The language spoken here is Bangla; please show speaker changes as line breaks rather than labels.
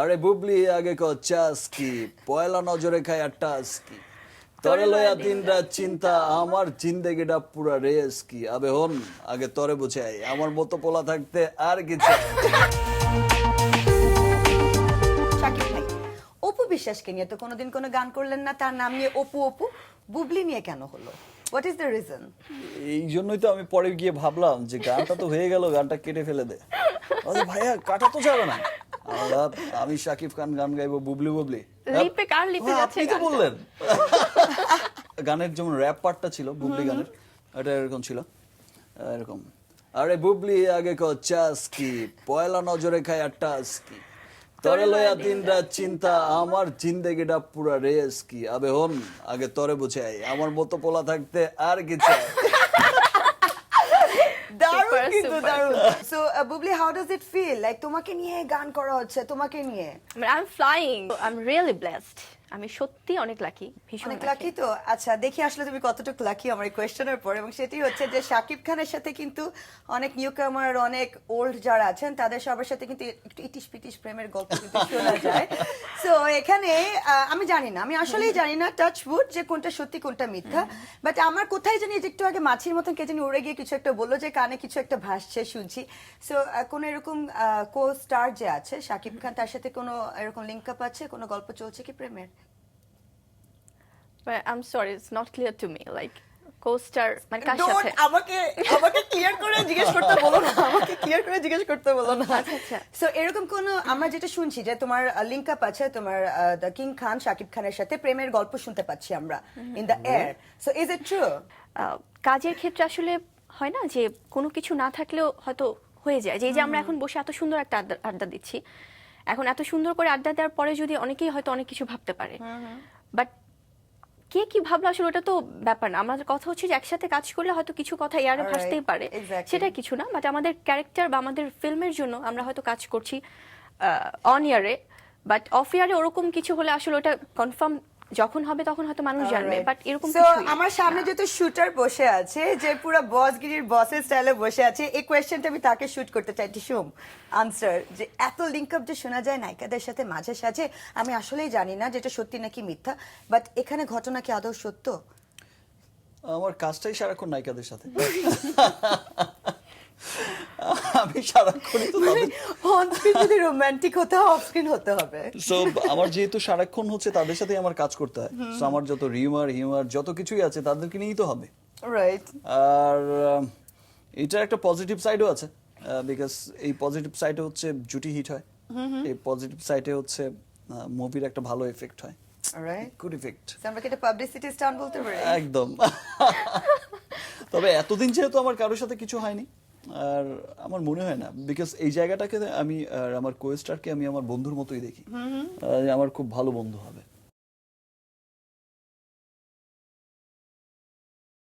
আরে বুবলি আগে ক চাস কি পয়লা নজরে খায় একটা কি তরে লয়া দিন রাত চিন্তা আমার জিন্দেগিটা পুরা রেস কি আবে হন আগে তরে বুঝাই। আমার মতো পোলা থাকতে আর কি চাই?
শাকিব ভাই অপু বিশ্বাসকে নিয়ে তো কোনোদিন কোনো গান করলেন না তার নাম নিয়ে অপু অপু বুবলি নিয়ে কেন হলো? হোয়াট ইজ দ্য রিজন
এই জন্যই তো আমি পরে গিয়ে ভাবলাম যে গানটা তো হয়ে গেল গানটা কেটে ফেলে দে। আরে ভাইয়া কাটা তো যাবে না। আমি শাকিব খান গান গাইবো বুবলি বুবলি।
লিপে কার লিপে যাচ্ছে
আপনি তো বললেন। গানের যেমন র্যাপ পার্টটা ছিল বুবলি গানের এটা এরকম ছিল। এরকম। আরে বুবলি আগে ক চাস কি পয়লা নজরে খায় একটা কি। তরে লয়া দিন রাত চিন্তা। আমার জিন্দেগিটা পুরা রেস কি। আবে হন আগে তরে বুঝাই আমার মতো পোলা থাকতে আর কি চাই।
Super,
কিন্তু দারুণ so Bubly how does it feel like তোমাকে নিয়ে গান করা হচ্ছে তোমাকে নিয়ে?
I am flying I am really blessed আমি সত্যি অনেক লাকি ভীষণ
অনেক
লাকি
তো? আচ্ছা দেখি আসলে তুমি কতটুকু লাকি আমার এই কোয়েশ্চেনের পর। এবং সেটি হচ্ছে যে শাকিব খানের সাথে কিন্তু অনেক নিউ কামার অনেক ওল্ড যারা আছেন তাদের সবার সাথে কিন্তু একটু ইটিশ পিটিশ প্রেমের গল্প কিন্তু শোনা যায়। সো এখানে আমি জানি না। আমি আসলেই জানি না টাচ যে কোনটা সত্যি, কোনটা মিথ্যা। বাট আমার কোথায় জানি একটু আগে মাছির মতন কে জানি উড়ে গিয়ে কিছু একটা বলল যে, কানে কিছু একটা ভাসছে, শুনছি। সো কোন এরকম কো স্টার যে আছে, শাকিব খান, তার সাথে কোনো এরকম লিঙ্ক আপ আছে? কোনো গল্প চলছে কি প্রেমের?
I am sorry it's not clear to me like coaster মানে কার সাথে?
আমাকে আমাকে ক্লিয়ার করে জিজ্ঞেস করতে বলো না আমাকে ক্লিয়ার করে জিজ্ঞেস করতে বলো না।
আচ্ছা, আচ্ছা।
সো এরকম কোন আমরা যেটা শুনছি যে তোমার লিংক আপ আছে তোমার দ্য কিং খান শাকিব খানের সাথে প্রেমের গল্প শুনতে পাচ্ছি আমরা in the air so is it true
কাজের ক্ষেত্রে আসলে হয় না যে কোনো কিছু না থাকলেও হয়তো হয়ে যায়। যে এই যে আমরা এখন বসে এত সুন্দর একটা আড্ডা আড্ডা দিচ্ছি এখন এত সুন্দর করে আড্ডা দেওয়ার পরে যদি অনেকেই হয়তো অনেক কিছু ভাবতে পারে। বাট কে কি ভাবলো আসলে ওটা তো ব্যাপার না। আমাদের কথা হচ্ছে যে একসাথে কাজ করলে হয়তো কিছু কথা এয়ারে ভাসতেই পারে। সেটা কিছু না বাট আমাদের ক্যারেক্টার বা আমাদের ফিল্মের জন্য আমরা হয়তো কাজ করছি অন ইয়ারে বাট অফ ইয়ারে ওরকম কিছু হলে আসলে ওটা কনফার্ম যখন হবে তখন হয়তো মানুষ জানবে বাট এরকম
আমার সামনে যেহেতু শুটার বসে আছে যে পুরো বসগিরির বসের স্টাইলে বসে আছে এই কোয়েশ্চেনটা আমি তাকে শুট করতে চাই। টিসুম আনসার যে এত লিঙ্ক আপ যে শোনা যায় নায়িকাদের সাথে মাঝে সাঝে আমি আসলেই জানি না যেটা সত্যি নাকি মিথ্যা বাট এখানে ঘটনা কি আদৌ সত্য?
আমার কাজটাই সারাক্ষণ নায়িকাদের সাথে। আমি সারাক্ষণই তো
স্ক্রিন যদি রোমান্টিক হতে হয় হতে হবে।
সো আমার যেহেতু সারাক্ষণ হচ্ছে তাদের সাথেই আমার কাজ করতে হয়। সো আমার যত রিউমার হিউমার যত কিছুই আছে তাদেরকে নিয়েই তো হবে।
রাইট
আর এটার একটা পজিটিভ সাইডও আছে। বিকজ এই পজিটিভ সাইডে হচ্ছে জুটি হিট হয়। এই পজিটিভ সাইডে হচ্ছে মুভির একটা ভালো এফেক্ট হয়।
রাইট
গুড
আমরা কি এটা পাবলিসিটি বলতে পারি?
একদম। তবে এতদিন যেহেতু আমার কারোর সাথে কিছু হয়নি আর আমার মনে হয় না বিকজ এই জায়গাটাকে আমি আর আমার কোয়েস্টারকে আমি আমার বন্ধুর মতোই দেখি। আমার খুব ভালো বন্ধু হবে।